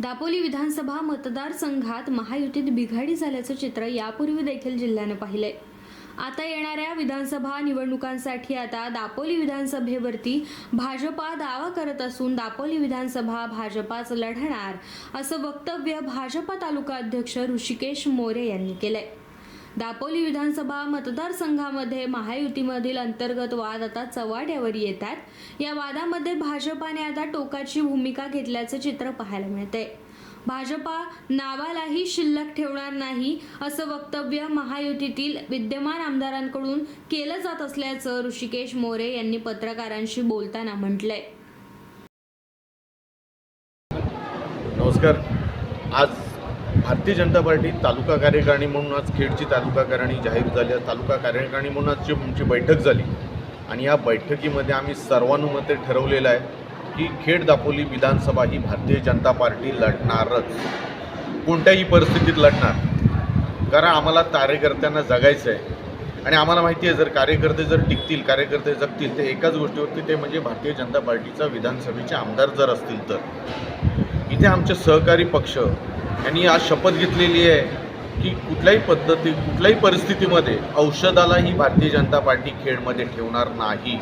दापोली विधानसभा मतदारसंघात महायुतीत बिघाडी झाल्याचं चित्र यापूर्वी देखील जिल्ह्यानं पाहिलंय. आता येणाऱ्या विधानसभा निवडणुकांसाठी आता दापोली विधानसभेवरती भाजपा दावा करत असून दापोली विधानसभा भाजपाच लढणार असं वक्तव्य भाजपा तालुका अध्यक्ष ऋषिकेश मोरे यांनी केलंय. दापोली विधानसभा मतदारसंघामध्ये महायुतीमधील अंतर्गत वाद आता चव्हाट्यावर येतात. या वादामध्ये भाजपाने आता टोकाची भूमिका घेतल्याचं चित्र पाहायला मिळतंय. भाजपा नावालाही शिल्लक ठेवणार नाही असं वक्तव्य महायुतीतील विद्यमान आमदारांकडून केलं जात असल्याचं ऋषिकेश मोरे यांनी पत्रकारांशी बोलताना म्हटलंय. नमस्कार. आज भारतीय जनता पार्टी तालुका कार्यकारिणी म्हणून आज खेडची तालुका कार्यकारिणी जाहीर झाली तालुका कार्यकारिणी म्हणून आजची आमची बैठक झाली. आणि या बैठकीमध्ये आम्ही सर्वानुमते ठरवलेलं आहे की खेड दापोली विधानसभा ही भारतीय जनता पार्टी लढणारच. कोणत्याही परिस्थितीत लढणार. कारण आम्हाला कार्यकर्त्यांना जगायचं आहे. आणि आम्हाला माहिती आहे जर कार्यकर्ते जर टिकतील कार्यकर्ते जगतील ते एकाच गोष्टीवरती ते म्हणजे भारतीय जनता पार्टीचा विधानसभेचे आमदार जर असतील तर. इथे आमचे सहकारी पक्ष यांनी आज शपथ घेतलेली आहे की कुठल्याही पद्धती कुठल्याही परिस्थितीमध्ये औषधाला ही भारतीय जनता पार्टी खेडमध्ये ठेवणार नाही.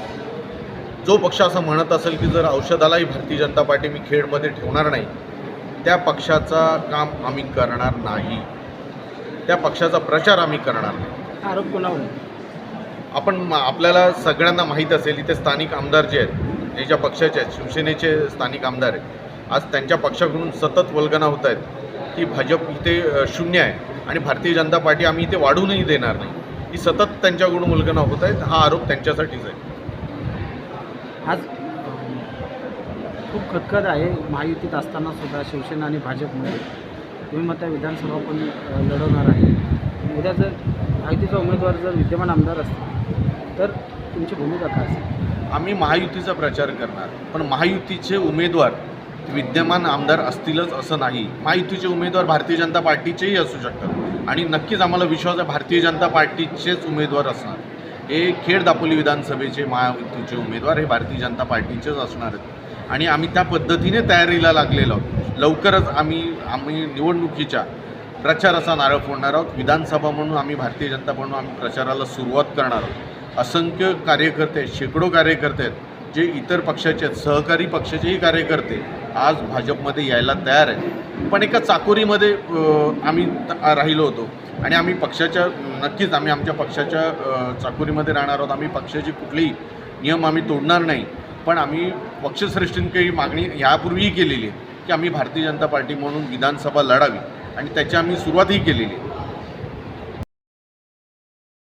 जो पक्ष असं म्हणत असेल की जर औषधालाही भारतीय जनता पार्टी मी खेडमध्ये ठेवणार नाही त्या पक्षाचा काम आम्ही करणार नाही. त्या पक्षाचा प्रचार आम्ही करणार नाही. आरोप कोणावर? आपण आपल्याला सगळ्यांना माहीत असेल इथे स्थानिक आमदार जे आहेत ज्या पक्षाचे आहेत शिवसेनेचे स्थानिक आमदार आहेत आज त्यांच्या पक्षाकडून सतत वल्गना होत आहेत. की भाजप इथे शून्य आहे आणि भारतीय जनता पार्टी आम्ही इथे वाढूनही देणार नाही. ही सतत त्यांच्याकडून वल्गना होत आहेत हा आरोप त्यांच्यासाठीच आहे. आज खूप खतखत आहे महायुतीत असताना सुद्धा शिवसेना आणि भाजपमध्ये तुम्ही मग त्या विधानसभा पण लढवणार आहे. उद्या जर महायुतीचा उमेदवार जर विद्यमान आमदार असतील तर तुमची भूमिका काय असेल? आम्ही महायुतीचा प्रचार करणार पण महायुतीचे उमेदवार विद्यमान आमदार असतीलच असं नाही. महायुतीचे उमेदवार भारतीय जनता पार्टीचेही असू शकतात. आणि नक्कीच आम्हाला विश्वास आहे भारतीय जनता पार्टीचेच उमेदवार असणार. हे खेड दापोली विधानसभेचे महायुतीचे उमेदवार हे भारतीय जनता पार्टीचेच असणार आहेत. आणि आम्ही त्या पद्धतीने तयारीला लागलेलो आहोत. लवकरच आम्ही आम्ही निवडणुकीच्या प्रचाराचा नारळ फोडणार आहोत. विधानसभा म्हणून आम्ही भारतीय जनता म्हणून आम्ही प्रचाराला सुरुवात करणार आहोत. असंख्य कार्यकर्ते आहेत, शेकडो कार्यकर्ते आहेत जे इतर पक्षाचे आहेत सहकारी पक्षाचेही कार्यकर्ते आज भाजपमध्ये यायला तयार आहेत पण एका चाकोरीमध्ये आम्ही राहिलो होतो. आणि आम्ही पक्षाच्या नक्कीच आम्ही आमच्या पक्षाच्या चाकोरीमध्ये राहणार आहोत. आम्ही पक्षाची कुठलीही नियम आम्ही तोडणार नाही. पण आम्ही पक्षश्रेष्ठींकडे मागणी यापूर्वीही केलेली आहे की आम्ही भारतीय जनता पार्टी म्हणून विधानसभा लढावी. आणि त्याची आम्ही सुरुवातही केलेली आहे.